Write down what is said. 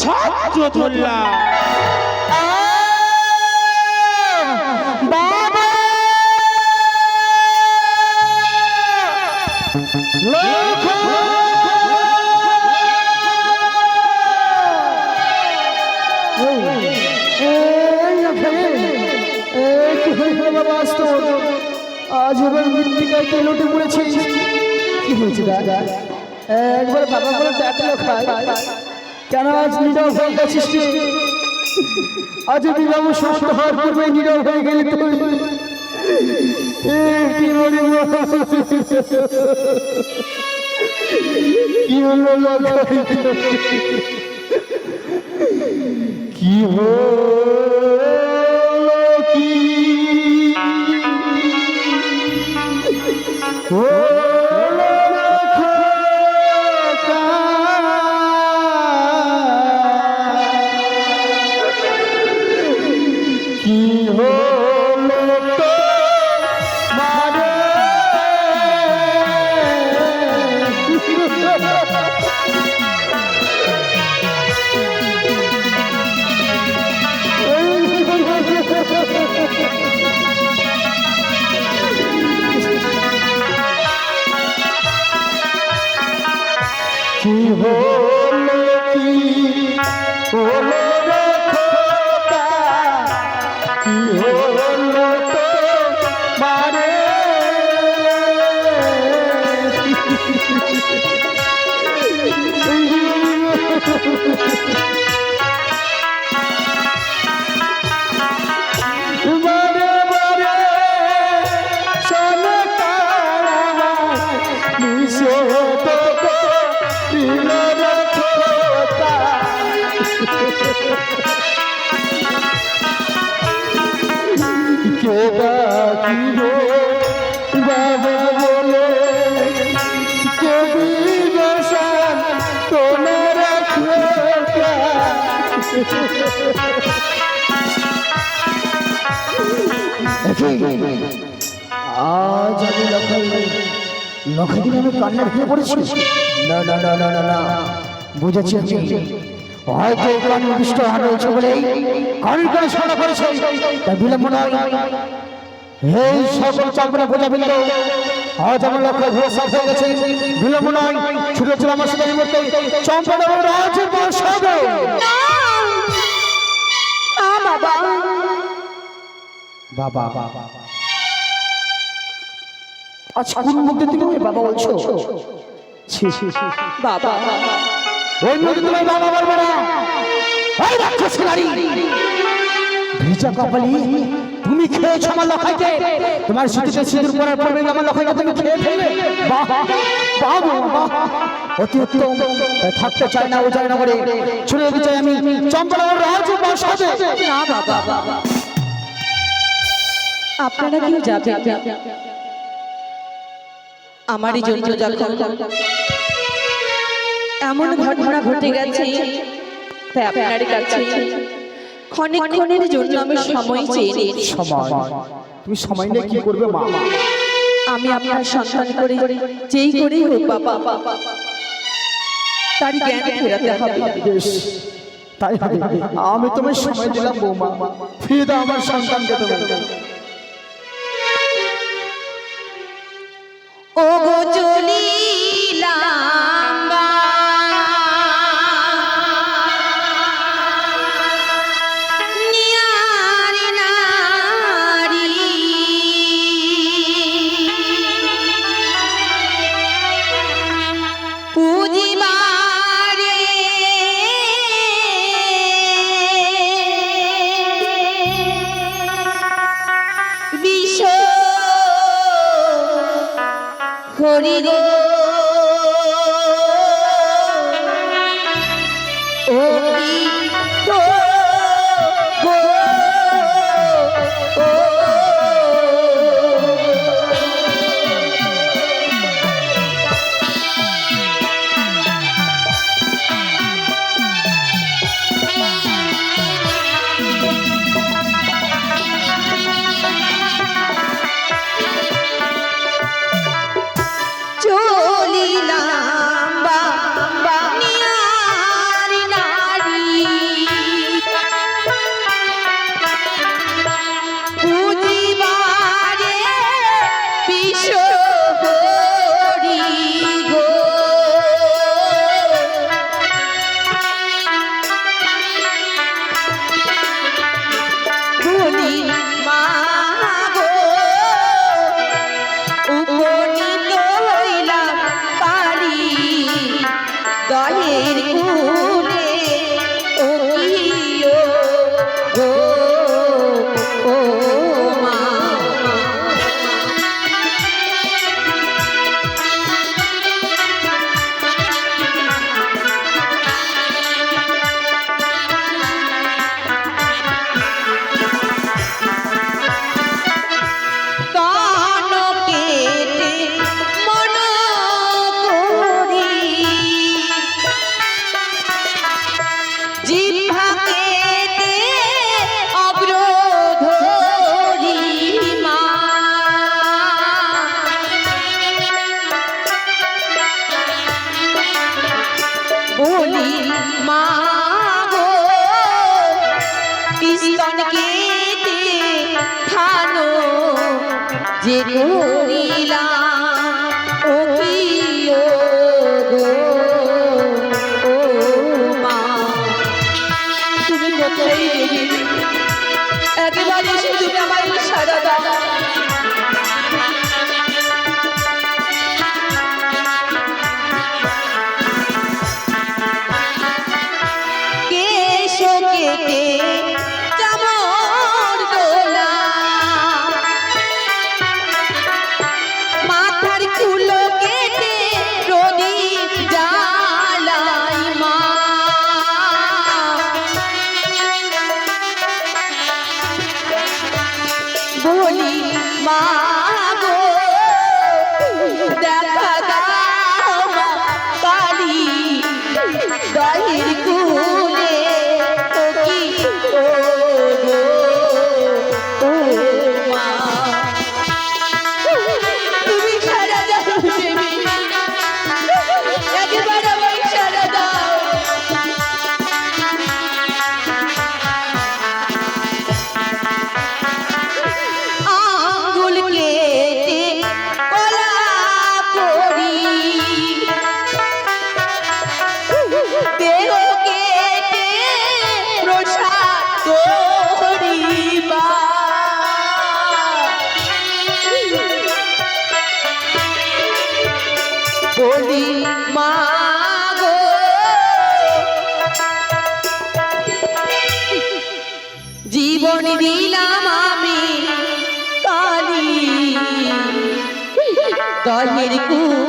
ছত্র ধরলাম আজ এবার মৃত্তিকায় কে লুটে পড়েছে। কি হয়েছে দাদা? একবার বাবা বলে ডাকলো খায় কেন আজ নীরব হয়ে গেছিস? আজ বিবাহ সুস্থ হওয়ার পূর্বে নীরব হয়ে গেলি তুই কি হলো? কি হলো আজ আমি লখাই লখাই দিন আমি কান্নার হয়ে পড়েছি। না না না না না না। বুঝেছি আমি। হয়তো কান দুষ্ট হার রয়েছে বলে কানের কানে শোনা করেছে। তাই বিলম্ব নয়। এই সকল চাপনা বোঝা বিন্দু আজ আমার লক্ষ্য ভরসা হয়ে গেছে। বিলম্ব নয়। ছুটে চলে আমার সাথে এই মুহূর্তে চম্পনা রাজের বর্ষাবে বাবা বাবা। আজ কোন মুখে তুমি বাবা বলছো? বাবা। ওই মুখে তুমি বাবা বলবে না? ওই রাক্ষস নারী! ভিজা কপালি তুমি খেয়েছো আমার লখাইকে। তোমার সিটিতে সিঁদুর পরার পরে আমার লখাইকে তুমি খেয়ে ফেলবে বাহ বাহ অতি উত্তম থাকতে চাই না ও চাই না করে ছুড়ে যেতে চাই আমি চম্পলার রাজ বসাবে না বাবা। আপনারা কেউ যাবেন? আমারই জন্য যখন এমন ঘটনা ঘটে গেছে তাই আপনার কাছে ক্ষণিক ক্ষণের জন্য আমি সময় চেয়ে নিয়েছি। সময়। তুমি সময় নিয়ে কি করবে মা? আমি আপনার সন্তান করে যেই করেই হোক বাবা। তার জ্ঞান ফেরাতে হবে। বেশ। তাই হবে। আমি তোমায় সময় দিলাম বৌমা। ফিরে দাও আমার সন্তানকে তুমি। হরি গো। ও যে করিলা ও কি কালী দলের কুলে